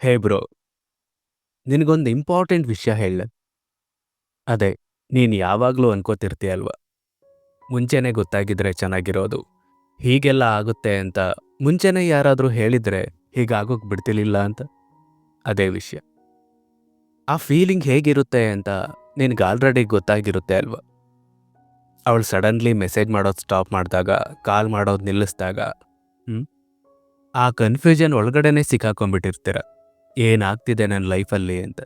ಹೇ bro, ನಿನಗೊಂದು important ವಿಷಯ ಹೇಳ ಅದೇ, ನೀನು ಯಾವಾಗಲೂ ಅನ್ಕೋತಿರ್ತೀಯಲ್ವ? ಮುಂಚೆನೇ ಗೊತ್ತಾಗಿದ್ರೆ ಚೆನ್ನಾಗಿರೋದು. ಹೀಗೆಲ್ಲ ಆಗುತ್ತೆ ಅಂತ ಮುಂಚೆನೇ ಯಾರಾದರೂ ಹೇಳಿದರೆ ಹೀಗಾಗೋಕ್ ಬಿಡ್ತಿರ್ಲಿಲ್ಲ ಅಂತ? ಅದೇ ವಿಷಯ. ಆ ಫೀಲಿಂಗ್ ಹೇಗಿರುತ್ತೆ ಅಂತ ನಿನಗೆ ಆಲ್ರೆಡಿ ಗೊತ್ತಾಗಿರುತ್ತೆ ಅಲ್ವಾ? ಅವಳು ಸಡನ್ಲಿ ಮೆಸೇಜ್ ಮಾಡೋದು ಸ್ಟಾಪ್ ಮಾಡಿದಾಗ, ಕಾಲ್ ಮಾಡೋದು ನಿಲ್ಲಿಸಿದಾಗ ಆ ಕನ್ಫ್ಯೂಷನ್ ಒಳಗಡೆನೆ ಸಿಕ್ಕಾಕೊಂಡ್ಬಿಟ್ಟಿರ್ತೀರ. ಏನಾಗ್ತಿದೆ ನನ್ನ ಲೈಫಲ್ಲಿ ಅಂತ.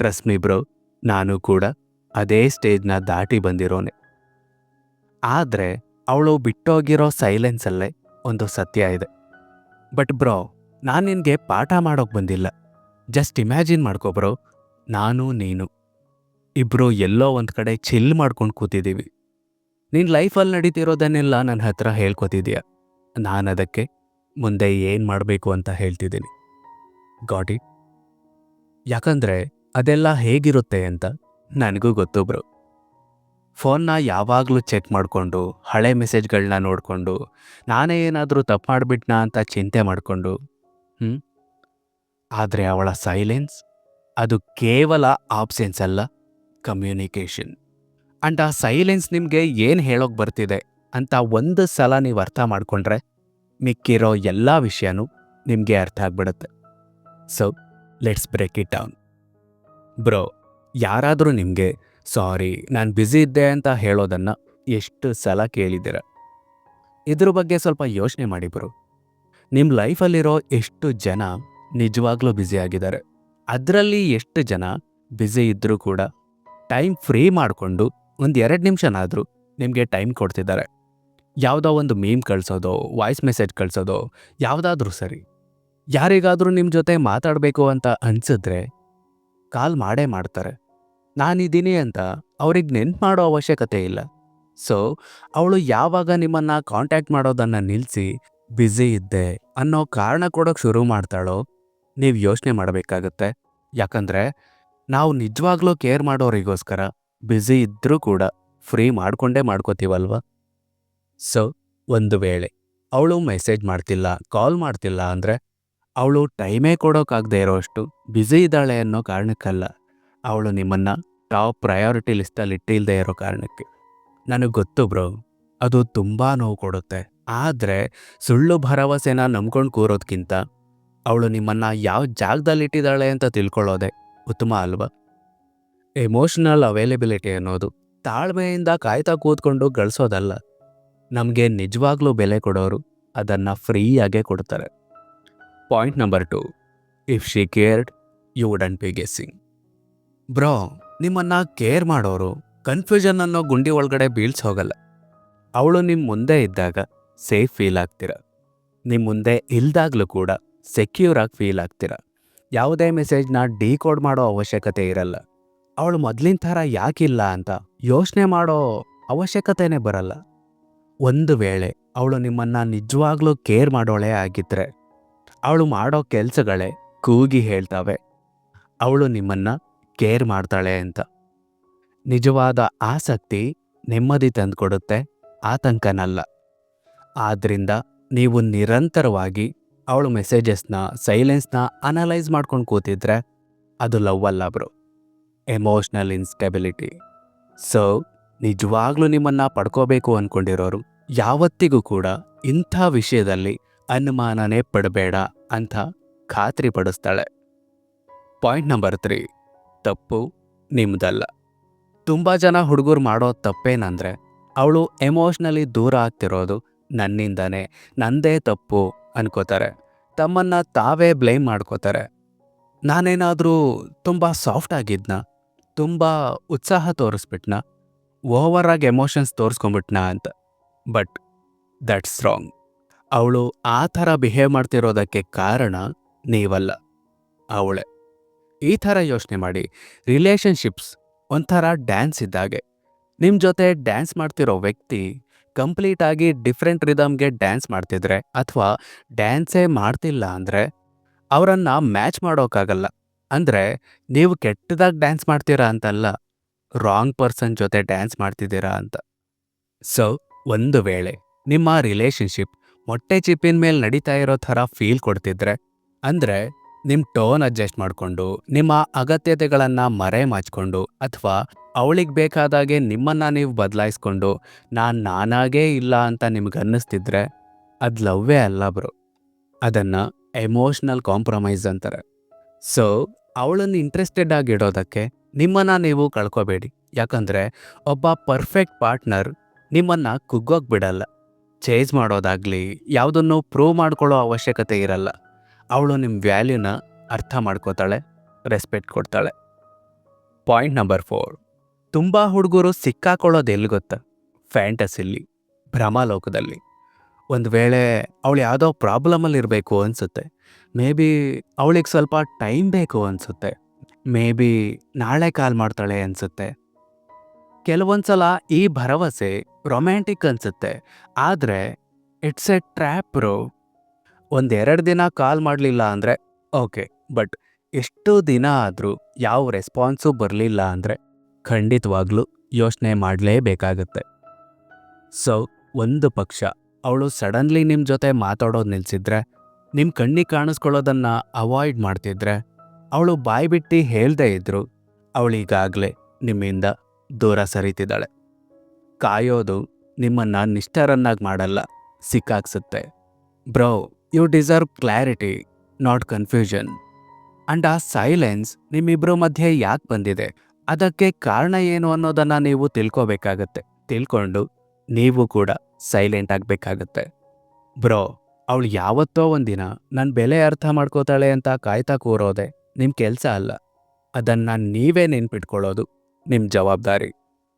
ಟ್ರಸ್ಟ್ ಮೀ ಬ್ರೋ ನಾನು ಕೂಡ ಅದೇ ಸ್ಟೇಜ್ನ ದಾಟಿ ಬಂದಿರೋನೆ. ಆದರೆ ಅವಳು ಬಿಟ್ಟೋಗಿರೋ ಸೈಲೆನ್ಸಲ್ಲೇ ಒಂದು ಸತ್ಯ ಇದೆ. ಬಟ್ ಬ್ರೋ ನಾನು ನಿನಗೆ ಪಾಠ ಮಾಡೋಕೆ ಬಂದಿಲ್ಲ. ಜಸ್ಟ್ ಇಮ್ಯಾಜಿನ್ ಮಾಡ್ಕೊ ಬ್ರೋ ನಾನು, ನೀನು. ಇಬ್ಬರು ಎಲ್ಲೋ ಒಂದು ಕಡೆ ಚಿಲ್ ಮಾಡ್ಕೊಂಡು ಕೂತಿದ್ದೀವಿ ನಿನ್ನ ಲೈಫಲ್ಲಿ ನಡೀತಿರೋದನ್ನೆಲ್ಲ ನನ್ನ ಹತ್ರ ಹೇಳ್ಕೊತಿದ್ದೀಯಾ ನಾನು ಅದಕ್ಕೆ ಮುಂದೆ ಏನು ಮಾಡಬೇಕು ಅಂತ ಹೇಳ್ತಿದ್ದೀನಿ. ಇಟ್ ಯಾಕಂದ್ರೆ ಅದೆಲ್ಲ ಹೇಗಿರುತ್ತೆ ಅಂತ ನನಗೂ ಗೊತ್ತು ಬ್ರೋ. ಫೋನ್ನ ಯಾವಾಗಲೂ ಚೆಕ್ ಮಾಡಿಕೊಂಡು, ಹಳೆ ಮೆಸೇಜ್ಗಳನ್ನ ನೋಡಿಕೊಂಡು, ನಾನೇ ಏನಾದರೂ ತಪ್ಪು ಮಾಡಿಬಿಟ್ನಾ ಅಂತ ಚಿಂತೆ ಮಾಡಿಕೊಂಡು ಹ್ಞೂ ಆದರೆ ಅವಳ ಸೈಲೆನ್ಸ್, ಅದು ಕೇವಲ ಆಬ್ಸೆನ್ಸ್ ಅಲ್ಲ, ಕಮ್ಯುನಿಕೇಷನ್. ಅಂಡ್ ಆ ಸೈಲೆನ್ಸ್ ನಿಮಗೆ ಏನು ಹೇಳೋಕೆ ಬರ್ತಿದೆ ಅಂತ ಒಂದು ಸಲ ನೀವು ಅರ್ಥ ಮಾಡಿಕೊಂಡ್ರೆ, ಮಿಕ್ಕಿರೋ ಎಲ್ಲ ವಿಷಯನೂ ನಿಮಗೆ ಅರ್ಥ ಆಗ್ಬಿಡುತ್ತೆ. So let's break it down bro ಯಾರಾದರೂ ನಿಮಗೆ, ಸಾರಿ, ನಾನು ಬ್ಯುಸಿ ಇದ್ದೆ ಅಂತ ಹೇಳೋದನ್ನು ಎಷ್ಟು ಸಲ ಕೇಳಿದ್ದೀರ? ಇದ್ರ ಬಗ್ಗೆ ಸ್ವಲ್ಪ ಯೋಚನೆ ಮಾಡಿ ಬ್ರೋ ನಿಮ್ಮ ಲೈಫಲ್ಲಿರೋ ಎಷ್ಟು ಜನ ನಿಜವಾಗ್ಲೂ ಬ್ಯುಸಿ ಆಗಿದ್ದಾರೆ? ಅದರಲ್ಲಿ ಎಷ್ಟು ಜನ ಬ್ಯುಸಿ ಇದ್ದರೂ ಕೂಡ ಟೈಮ್ ಫ್ರೀ ಮಾಡಿಕೊಂಡು ಒಂದು ಎರಡು ನಿಮಿಷನಾದರೂ ನಿಮಗೆ ಟೈಮ್ ಕೊಡ್ತಿದ್ದಾರೆ. ಯಾವುದೋ ಒಂದು ಮೀಮ್ ಕಳಿಸೋದೋ ವಾಯ್ಸ್ ಮೆಸೇಜ್ ಕಳಿಸೋದೋ, ಯಾವುದಾದ್ರೂ ಸರಿ. ಯಾರಿಗಾದರೂ ನಿಮ್ಮ ಜೊತೆ ಮಾತಾಡಬೇಕು ಅಂತ ಅನ್ಸಿದ್ರೆ ಕಾಲ್ ಮಾಡೇ ಮಾಡ್ತಾರೆ. ನಾನಿದ್ದೀನಿ ಅಂತ ಅವ್ರಿಗೆ ನೆನ್ಪು ಮಾಡೋ ಅವಶ್ಯಕತೆ ಇಲ್ಲ. ಸೊ, ಅವಳು ಯಾವಾಗ ನಿಮ್ಮನ್ನ ಕಾಂಟ್ಯಾಕ್ಟ್ ಮಾಡೋದನ್ನು ನಿಲ್ಲಿಸಿ ಬ್ಯುಸಿ ಇದ್ದೆ ಅನ್ನೋ ಕಾರಣ ಕೊಡೋಕೆ ಶುರು ಮಾಡ್ತಾಳೋ ನೀವು ಯೋಚನೆ ಮಾಡಬೇಕಾಗತ್ತೆ. ಯಾಕಂದರೆ ನಾವು ನಿಜವಾಗ್ಲೂ ಕೇರ್ ಮಾಡೋರಿಗೋಸ್ಕರ ಬ್ಯುಸಿ ಇದ್ದರೂ ಕೂಡ ಫ್ರೀ ಮಾಡ್ಕೊಂಡೇ ಮಾಡ್ಕೋತೀವಲ್ವ? ಸೊ, ಒಂದು ವೇಳೆ ಅವಳು ಮೆಸೇಜ್ ಮಾಡ್ತಿಲ್ಲ, ಕಾಲ್ ಮಾಡ್ತಿಲ್ಲ ಅಂದರೆ ಅವಳು ಟೈಮೇ ಕೊಡೋಕ್ಕಾಗದೇ ಇರೋಷ್ಟು ಬ್ಯುಸಿ ಇದ್ದಾಳೆ ಅನ್ನೋ ಕಾರಣಕ್ಕಲ್ಲ. ಅವಳು ನಿಮ್ಮನ್ನ ಟಾಪ್ ಪ್ರಯಾರಿಟಿ ಲಿಸ್ಟಲ್ಲಿ ಇಟ್ಟಿಲ್ಲದೆ ಇರೋ ಕಾರಣಕ್ಕೆ. ನನಗೆ ಗೊತ್ತು ಬ್ರೋ ಅದು ತುಂಬ ನೋವು ಕೊಡುತ್ತೆ. ಆದರೆ ಸುಳ್ಳು ಭರವಸೆನ ನಂಬ್ಕೊಂಡು ಕೂರೋದ್ಕಿಂತ ಅವಳು ನಿಮ್ಮನ್ನ ಯಾವ ಜಾಗದಲ್ಲಿ ಇಟ್ಟಿದ್ದಾಳೆ ಅಂತ ತಿಳ್ಕೊಳ್ಳೋದೆ ಉತ್ತಮ ಅಲ್ವಾ? ಎಮೋಷನಲ್ ಅವೈಲೆಬಿಲಿಟಿ ಅನ್ನೋದು ತಾಳ್ಮೆಯಿಂದ ಕಾಯ್ತಾ ಕೂತ್ಕೊಂಡು ಗಳಿಸೋದಲ್ಲ. ನಮಗೆ ನಿಜವಾಗ್ಲೂ ಬೆಲೆ ಕೊಡೋರು ಅದನ್ನು ಫ್ರೀಯಾಗೇ ಕೊಡ್ತಾರೆ. Point number two. If she cared you wouldn't be guessing bro, ನಿಮ್ಮನ್ನ ಕೇರ್ ಮಾಡೋರು ಕನ್ಫ್ಯೂಷನ್ ಅನ್ನೋ ಗುಂಡಿ ಒಳಗಡೆ ಬೀಳ್ಸ್ ಹೋಗಲ್ಲ. ಅವಳು ನಿಮ್ಮ ಮುಂದೆ ಇದ್ದಾಗ ಸೇಫ್ ಫೀಲ್ ಆಗ್ತೀರ? ನಿಮ್ಮ ಮುಂದೆ ಇಲ್ದಾಗ್ಲೂ ಕೂಡ ಸೆಕ್ಯೂರ್ ಆಗಿ ಫೀಲ್ ಆಗ್ತೀರ? ಯಾವುದೇ ಮೆಸೇಜ್ನ ಡಿಕೋಡ್ ಮಾಡೋ ಅವಶ್ಯಕತೆ ಇರಲ್ಲ. ಅವಳು ಮೊದಲಿನ ಥರ ಯಾಕಿಲ್ಲ ಅಂತ ಯೋಚನೆ ಮಾಡೋ ಅವಶ್ಯಕತೆನೇ ಬರಲ್ಲ. ಒಂದು ವೇಳೆ ಅವಳು ನಿಮ್ಮನ್ನ ನಿಜವಾಗ್ಲೂ ಕೇರ್ ಮಾಡೋಳೆ ಆಗಿದ್ರೆ ಅವಳು ಮಾಡೋ ಕೆಲಸಗಳೇ ಕೂಗಿ ಹೇಳ್ತಾವೆ. ಅವಳು ನಿಮ್ಮನ್ನ ಕೇರ್ ಮಾಡ್ತಾಳೆ ಅಂತ. ನಿಜವಾದ ಆಸಕ್ತಿ ನೆಮ್ಮದಿ ತಂದುಕೊಡುತ್ತೆ, ಆತಂಕನಲ್ಲ. ಆದ್ರಿಂದ ನೀವು ನಿರಂತರವಾಗಿ ಅವಳು ಮೆಸೇಜಸ್ನ, ಸೈಲೆನ್ಸ್ನ ಅನಲೈಸ್ ಮಾಡ್ಕೊಂಡು ಕೂತಿದ್ರೆ ಅದು ಲವ್ ಅಲ್ಲ ಬ್ರೋ. Emotional instability. ಸೊ, ನಿಜವಾಗ್ಲೂ ನಿಮ್ಮನ್ನ ಪಡ್ಕೋಬೇಕು ಅಂದ್ಕೊಂಡಿರೋರು ಯಾವತ್ತಿಗೂ ಕೂಡ ಇಂಥ ವಿಷಯದಲ್ಲಿ ಅನುಮಾನನೇ ಪಡಬೇಡ ಅಂತ ಖಾತ್ರಿ ಪಡಿಸ್ತಾಳೆ. ಪಾಯಿಂಟ್ ನಂಬರ್ ತ್ರೀ, ತಪ್ಪು ನಿಮ್ದಲ್ಲ. ತುಂಬ ಜನ ಹುಡುಗರು ಮಾಡೋ ತಪ್ಪೇನಂದರೆ, ಅವಳು ಎಮೋಷ್ನಲಿ ದೂರ ಆಗ್ತಿರೋದು ನನ್ನಿಂದನೇ, ನಂದೇ ತಪ್ಪು ಅನ್ಕೋತಾರೆ. ತಮ್ಮನ್ನ ತಾವೇ ಬ್ಲೇಮ್ ಮಾಡ್ಕೋತಾರೆ. ನಾನೇನಾದರೂ ತುಂಬ ಸಾಫ್ಟ್ ಆಗಿದ್ನ? ತುಂಬ ಉತ್ಸಾಹ ತೋರಿಸ್ಬಿಟ್ನ? ಓವರಾಗಿ ಎಮೋಷನ್ಸ್ ತೋರಿಸ್ಕೊಂಬಿಟ್ನಾ ಅಂತ. But, that's wrong. ಅವಳು ಆ ಥರ ಬಿಹೇವ್ ಮಾಡ್ತಿರೋದಕ್ಕೆ ಕಾರಣ ನೀವಲ್ಲ, ಅವಳೆ. ಈ ಥರ ಯೋಚನೆ ಮಾಡಿ ರಿಲೇಷನ್ಶಿಪ್ಸ್ ಒಂಥರ ಡ್ಯಾನ್ಸ್ ಇದ್ದಾಗೆ. ನಿಮ್ಮ ಜೊತೆ ಡ್ಯಾನ್ಸ್ ಮಾಡ್ತಿರೋ ವ್ಯಕ್ತಿ ಕಂಪ್ಲೀಟ್ ಆಗಿ ಡಿಫ್ರೆಂಟ್ ರಿದಮ್ಗೆ ಡ್ಯಾನ್ಸ್ ಮಾಡ್ತಿದ್ರೆ ಅಥವಾ ಡ್ಯಾನ್ಸೇ ಮಾಡ್ತಿಲ್ಲ ಅಂದರೆ ಅವರನ್ನು ಮ್ಯಾಚ್ ಮಾಡೋಕ್ಕಾಗಲ್ಲ. ಅಂದರೆ ನೀವು ಕೆಟ್ಟದಾಗಿ ಡ್ಯಾನ್ಸ್ ಮಾಡ್ತೀರಾ ಅಂತಲ್ಲ ರಾಂಗ್ ಪರ್ಸನ್ ಜೊತೆ ಡ್ಯಾನ್ಸ್ ಮಾಡ್ತಿದ್ದೀರಾ ಅಂತ. ಸೊ ಒಂದು ವೇಳೆ ನಿಮ್ಮ ರಿಲೇಶನ್ಶಿಪ್ ಮೊಟ್ಟೆ ಚಿಪ್ಪಿನ ಮೇಲೆ ನಡೀತಾ ಇರೋ ಥರ ಫೀಲ್ ಕೊಡ್ತಿದ್ರೆ, ಅಂದರೆ ನಿಮ್ಮ ಟೋನ್ ಅಡ್ಜಸ್ಟ್ ಮಾಡಿಕೊಂಡು, ನಿಮ್ಮ ಅಗತ್ಯತೆಗಳನ್ನು ಮರೆ ಮಾಚ್ಕೊಂಡು, ಅಥವಾ ಅವಳಿಗೆ ಬೇಕಾದಾಗೆ ನಿಮ್ಮನ್ನು ನೀವು ಬದಲಾಯಿಸ್ಕೊಂಡು, ನಾನು ನಾನಾಗೇ ಇಲ್ಲ ಅಂತ ನಿಮ್ಗೆ ಅನ್ನಿಸ್ತಿದ್ರೆ ಅದು ಲವ್ವೇ ಅಲ್ಲ ಬ್ರೋ. ಅದನ್ನು ಎಮೋಷ್ನಲ್ ಕಾಂಪ್ರಮೈಸ್ ಅಂತಾರೆ. ಸೊ ಅವಳನ್ನು ಇಂಟ್ರೆಸ್ಟೆಡ್ ಆಗಿಡೋದಕ್ಕೆ ನಿಮ್ಮನ್ನು ನೀವು ಕಳ್ಕೊಬೇಡಿ. ಯಾಕಂದರೆ ಒಬ್ಬ ಪರ್ಫೆಕ್ಟ್ ಪಾರ್ಟ್ನರ್ ನಿಮ್ಮನ್ನು ಕುಗ್ಗೋಕ್ ಬಿಡಲ್ಲ. ಚೇಂಜ್ ಮಾಡೋದಾಗಲಿ, ಯಾವುದನ್ನು ಪ್ರೂವ್ ಮಾಡ್ಕೊಳ್ಳೋ ಅವಶ್ಯಕತೆ ಇರಲ್ಲ. ಅವಳು ನಿಮ್ಮ ವ್ಯಾಲ್ಯೂನ ಅರ್ಥ ಮಾಡ್ಕೋತಾಳೆ ರೆಸ್ಪೆಕ್ಟ್ ಕೊಡ್ತಾಳೆ. ಪಾಯಿಂಟ್ ನಂಬರ್ ಫೋರ್ ತುಂಬ ಹುಡುಗರು ಸಿಕ್ಕಾಕೊಳ್ಳೋದು ಎಲ್ಲಿ ಗೊತ್ತಾ? ಫ್ಯಾಂಟಸಿಲಿ ಭ್ರಮಾಲೋಕದಲ್ಲಿ. ಒಂದು ವೇಳೆ ಅವಳು ಯಾವುದೋ ಪ್ರಾಬ್ಲಮಲ್ಲಿ ಇರಬೇಕು ಅನಿಸುತ್ತೆ. ಮೇ ಬಿ ಅವಳಿಗೆ ಸ್ವಲ್ಪ ಟೈಮ್ ಬೇಕು ಅನಿಸುತ್ತೆ. ಮೇ ಬಿ ನಾಳೆ ಕಾಲ್ ಮಾಡ್ತಾಳೆ ಅನಿಸುತ್ತೆ. ಕೆಲವೊಂದ್ಸಲ ಈ ಭರವಸೆ ರೊಮ್ಯಾಂಟಿಕ್ ಅನ್ಸುತ್ತೆ. ಆದರೆ ಇಟ್ಸ್ ಎ ಟ್ರ್ಯಾಪ್ ರೋ ಒಂದೆರಡು ದಿನ ಕಾಲ್ ಮಾಡಲಿಲ್ಲ ಅಂದರೆ ಓಕೆ ಬಟ್ ಎಷ್ಟು ದಿನ ಆದರೂ ಯಾವ ರೆಸ್ಪಾನ್ಸು ಬರಲಿಲ್ಲ ಅಂದರೆ ಖಂಡಿತವಾಗ್ಲೂ ಯೋಚನೆ ಮಾಡಲೇಬೇಕಾಗತ್ತೆ. ಸೊ ಒಂದು ಪಕ್ಷ ಅವಳು ಸಡನ್ಲಿ ನಿಮ್ಮ ಜೊತೆ ಮಾತಾಡೋದು ನಿಲ್ಸಿದ್ರೆ ನಿಮ್ಮ ಕಣ್ಣಿಗೆ ಕಾಣಿಸ್ಕೊಳ್ಳೋದನ್ನು ಅವಾಯ್ಡ್ ಮಾಡ್ತಿದ್ರೆ, ಅವಳು ಬಾಯ್ಬಿಟ್ಟು ಹೇಳ್ದೇ ಇದ್ರು, ಅವಳೀಗಾಗಲೇ ನಿಮ್ಮಿಂದ ದೂರ ಸರಿತಿದ್ದಾಳೆ ಕಾಯೋದು ನಿಮ್ಮನ್ನ ನಿಷ್ಠರನ್ನಾಗಿ ಮಾಡಲ್ಲ, ಸಿಕ್ಕಾಕ್ಸುತ್ತೆ. Bro, you deserve clarity, not confusion. And ಆ ಸೈಲೆನ್ಸ್ ನಿಮ್ಮಿಬ್ಬರ ಮಧ್ಯೆ ಯಾಕೆ ಬಂದಿದೆ? ಅದಕ್ಕೆ ಕಾರಣ ಏನು ಅನ್ನೋದನ್ನ ನೀವು ತಿಳ್ಕೋಬೇಕಾಗತ್ತೆ. ತಿಳ್ಕೊಂಡು ನೀವು ಕೂಡ ಸೈಲೆಂಟ್ ಆಗಬೇಕಾಗತ್ತೆ. ಬ್ರೋ, ಅವಳು ಯಾವತ್ತೋ ಒಂದಿನ ನನ್ನ ಬೆಲೆ ಅರ್ಥ ಮಾಡ್ಕೋತಾಳೆ ಅಂತ ಕಾಯ್ತಾ ಕೂರೋದೆ ನಿಮ್ಮ ಕೆಲಸ ಅಲ್ಲ. ಅದನ್ನು ನೀವೇ ನೆನ್ಪಿಟ್ಕೊಳ್ಳೋದು. ನಿಮ್ಮ ಜವಾಬ್ದಾರಿ.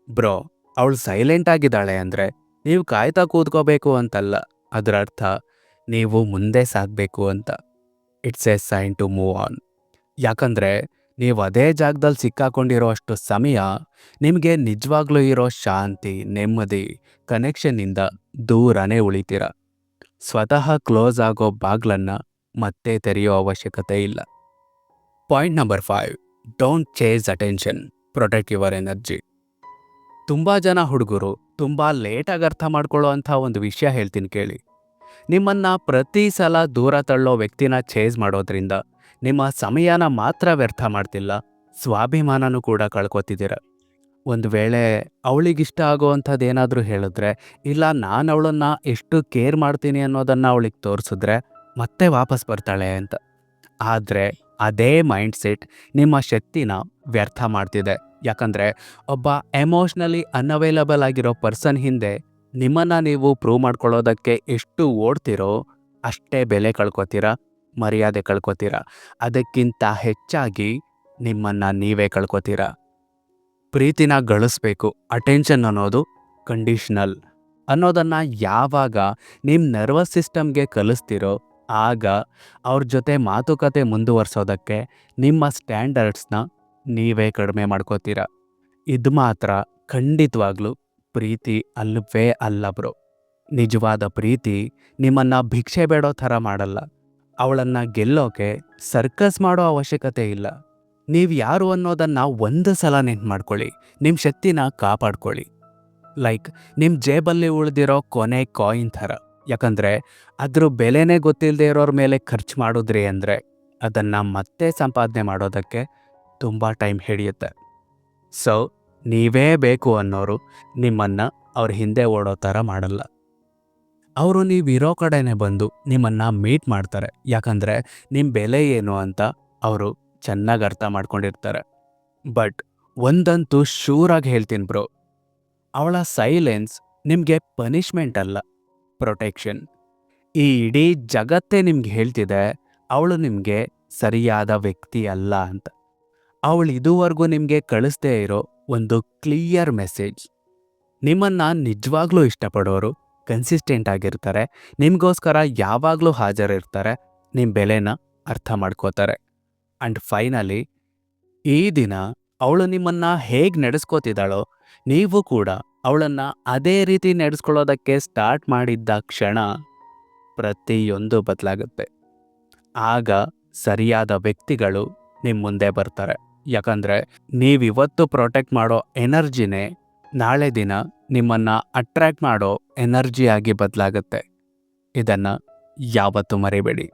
ಬ್ರೋ, ಅವಳು ಸೈಲೆಂಟ್ ಆಗಿದ್ದಾಳೆ ಅಂದರೆ ನೀವು ಕಾಯ್ತಾ ಕೂತ್ಕೋಬೇಕು ಅಂತಲ್ಲ. ಅದರ ಅರ್ಥ ನೀವು ಮುಂದೆ ಸಾಗಬೇಕು ಅಂತ. It's a sign to move on ಯಾಕಂದರೆ, ನೀವು ಅದೇ ಜಾಗದಲ್ಲಿ ಸಿಕ್ಕಾಕೊಂಡಿರೋ ಅಷ್ಟು ಸಮಯ ನಿಮಗೆ ನಿಜವಾಗ್ಲೂ ಇರೋ ಶಾಂತಿ, ನೆಮ್ಮದಿ ಕನೆಕ್ಷನ್ನಿಂದ ದೂರನೇ ಉಳಿತೀರ. ಸ್ವತಃ ಕ್ಲೋಸ್ ಆಗೋ ಬಾಗ್ಲನ್ನು ಮತ್ತೆ ತೆರೆಯೋ ಅವಶ್ಯಕತೆ ಇಲ್ಲ. Point number five don't chase attention protect your energy ತುಂಬ ಜನ ಹುಡುಗರು ತುಂಬ ಲೇಟಾಗಿ ಅರ್ಥ ಮಾಡ್ಕೊಳ್ಳೋ ಅಂಥ ಒಂದು ವಿಷಯ ಹೇಳ್ತೀನಿ ಕೇಳಿ. ನಿಮ್ಮನ್ನು ಪ್ರತಿ ಸಲ ದೂರ ತಳ್ಳೋ ವ್ಯಕ್ತಿನ ಚೇಸ್ ಮಾಡೋದ್ರಿಂದ ನಿಮ್ಮ ಸಮಯನ ಮಾತ್ರ ವ್ಯರ್ಥ ಮಾಡ್ತಿಲ್ಲ, ಸ್ವಾಭಿಮಾನನೂ ಕೂಡ ಕಳ್ಕೊತಿದ್ದೀರ. ಒಂದು ವೇಳೆ ಅವಳಿಗಿಷ್ಟ ಆಗೋವಂಥದ್ದು ಏನಾದರೂ ಹೇಳಿದ್ರೆ, ಇಲ್ಲ ನಾನು ಅವಳನ್ನು ಎಷ್ಟು ಕೇರ್ ಮಾಡ್ತೀನಿ ಅನ್ನೋದನ್ನು ಅವಳಿಗೆ ತೋರಿಸಿದ್ರೆ ಮತ್ತೆ ವಾಪಸ್ ಬರ್ತಾಳೆ ಅಂತ. ಆದರೆ ಅದೇ ಮೈಂಡ್ಸೆಟ್ ನಿಮ್ಮ ಶಕ್ತಿನ ವ್ಯರ್ಥ ಮಾಡ್ತಿದೆ. ಯಾಕಂದರೆ ಒಬ್ಬ ಎಮೋಷ್ನಲಿ ಅನ್ಅವೈಲಬಲ್ ಆಗಿರೋ ಪರ್ಸನ್ ಹಿಂದೆ ನಿಮ್ಮನ್ನು ನೀವು ಪ್ರೂವ್ ಮಾಡ್ಕೊಳ್ಳೋದಕ್ಕೆ ಎಷ್ಟು ಓಡ್ತಿರೋ ಅಷ್ಟೇ ಬೆಲೆ ಕಳ್ಕೊತೀರ, ಮರ್ಯಾದೆ ಕಳ್ಕೊತೀರ. ಅದಕ್ಕಿಂತ ಹೆಚ್ಚಾಗಿ ನಿಮ್ಮನ್ನು ನೀವೇ ಕಳ್ಕೊತೀರಾ. ಪ್ರೀತಿನ ಗಳಿಸ್ಬೇಕು ಅಟೆನ್ಷನ್ ಅನ್ನೋದು ಕಂಡೀಷ್ನಲ್ ಅನ್ನೋದನ್ನು ಯಾವಾಗ ನಿಮ್ಮ ನರ್ವಸ್ ಸಿಸ್ಟಮ್ಗೆ ಕಲಿಸ್ತಿರೋ ಆಗ ಅವ್ರ ಜೊತೆ ಮಾತುಕತೆ ಮುಂದುವರಿಸೋದಕ್ಕೆ ನಿಮ್ಮ ಸ್ಟ್ಯಾಂಡರ್ಡ್ಸ್ನ ನೀವೇ ಕಡಿಮೆ ಮಾಡ್ಕೋತೀರ. ಇದು ಮಾತ್ರ ಖಂಡಿತವಾಗ್ಲೂ ಪ್ರೀತಿ ಅಲ್ಲವೇ ಅಲ್ಲ ಬ್ರೋ. ನಿಜವಾದ ಪ್ರೀತಿ ನಿಮ್ಮನ್ನ ಭಿಕ್ಷೆ ಬೇಡೋ ಥರ ಮಾಡಲ್ಲ. ಅವಳನ್ನು ಗೆಲ್ಲೋಕೆ ಸರ್ಕಸ್ ಮಾಡೋ ಅವಶ್ಯಕತೆ ಇಲ್ಲ. ನೀವು ಯಾರು ಅನ್ನೋದನ್ನ ಒಂದು ಸಲ ನೆನ್ಪು ಮಾಡ್ಕೊಳ್ಳಿ. ನಿಮ್ಮ ಶಕ್ತಿನ ಕಾಪಾಡ್ಕೊಳ್ಳಿ. ಲೈಕ್ ನಿಮ್ಮ ಜೇಬಲ್ಲಿ ಉಳಿದಿರೋ ಕೊನೆ ಕಾಯಿನ್ ಥರ. ಯಾಕಂದರೆ ಅದ್ರ ಬೆಲೆನೇ ಗೊತ್ತಿಲ್ಲದೆ ಇರೋರ ಮೇಲೆ ಖರ್ಚು ಮಾಡಿದ್ರಿ ಅಂದರೆ ಅದನ್ನು ಮತ್ತೆ ಸಂಪಾದನೆ ಮಾಡೋದಕ್ಕೆ ತುಂಬ ಟೈಮ್ ಹಿಡಿಯುತ್ತೆ. ಸೊ, ನೀವೇ ಬೇಕು ಅನ್ನೋರು ನಿಮ್ಮನ್ನು ಅವ್ರ ಹಿಂದೆ ಓಡೋ ಥರ ಮಾಡಲ್ಲ. ಅವರು ನೀವಿರೋ ಕಡೆನೇ ಬಂದು ನಿಮ್ಮನ್ನು ಮೀಟ್ ಮಾಡ್ತಾರೆ. ಯಾಕಂದರೆ ನಿಮ್ಮ ಬೆಲೆ ಏನು ಅಂತ ಅವರು ಚೆನ್ನಾಗಿ ಅರ್ಥ ಮಾಡ್ಕೊಂಡಿರ್ತಾರೆ. ಬಟ್ ಒಂದಂತೂ ಶೂರಾಗಿ ಹೇಳ್ತೀನಿ ಬ್ರೋ, ಅವಳ ಸೈಲೆನ್ಸ್ ನಿಮಗೆ ಪನಿಷ್ಮೆಂಟ್ ಅಲ್ಲ. ಪ್ರೊಟೆಕ್ಷನ್ ಈ ಇಡೀ ಜಗತ್ತೇ ನಿಮ್ಗೆ ಹೇಳ್ತಿದೆ, ಅವಳು ನಿಮಗೆ ಸರಿಯಾದ ವ್ಯಕ್ತಿ ಅಲ್ಲ ಅಂತ. ಅವಳು ಇದುವರೆಗೂ ನಿಮಗೆ ಕಳಿಸ್ದೇ ಇರೋ ಒಂದು ಕ್ಲಿಯರ್ ಮೆಸೇಜ್ ನಿಮ್ಮನ್ನ ನಿಜವಾಗ್ಲೂ ಇಷ್ಟಪಡೋರು ಕನ್ಸಿಸ್ಟೆಂಟ್ ಆಗಿರ್ತಾರೆ, ನಿಮಗೋಸ್ಕರ ಯಾವಾಗಲೂ ಹಾಜರಿರ್ತಾರೆ ನಿಮ್ಮ ಬೆಲೆನ ಅರ್ಥ ಮಾಡ್ಕೋತಾರೆ. ಆ್ಯಂಡ್ ಫೈನಲಿ ಈ ದಿನ ಅವಳು ನಿಮ್ಮನ್ನ ಹೇಗೆ ನಡೆಸ್ಕೋತಿದ್ದಾಳೋ, ನೀವು ಕೂಡ ಅವಳನ್ನ ಅದೇ ರೀತಿ ನಡೆಸ್ಕೊಳ್ಳೋದಕ್ಕೆ ಸ್ಟಾರ್ಟ್ ಮಾಡಿದ್ದ ಕ್ಷಣ ಪ್ರತಿಯೊಂದು ಬದಲಾಗುತ್ತೆ. ಆಗ ಸರಿಯಾದ ವ್ಯಕ್ತಿಗಳು ನಿಮ್ಮ ಮುಂದೆ ಬರ್ತಾರೆ. ಯಾಕಂದರೆ ನೀವಿವತ್ತು ಪ್ರೊಟೆಕ್ಟ್ ಮಾಡೋ ಎನರ್ಜಿನೇ ನಾಳೆ ದಿನ ನಿಮ್ಮನ್ನ ಅಟ್ರ್ಯಾಕ್ಟ್ ಮಾಡೋ ಎನರ್ಜಿಯಾಗಿ ಬದಲಾಗುತ್ತೆ. ಇದನ್ನು ಯಾವತ್ತೂ ಮರಿಬೇಡಿ.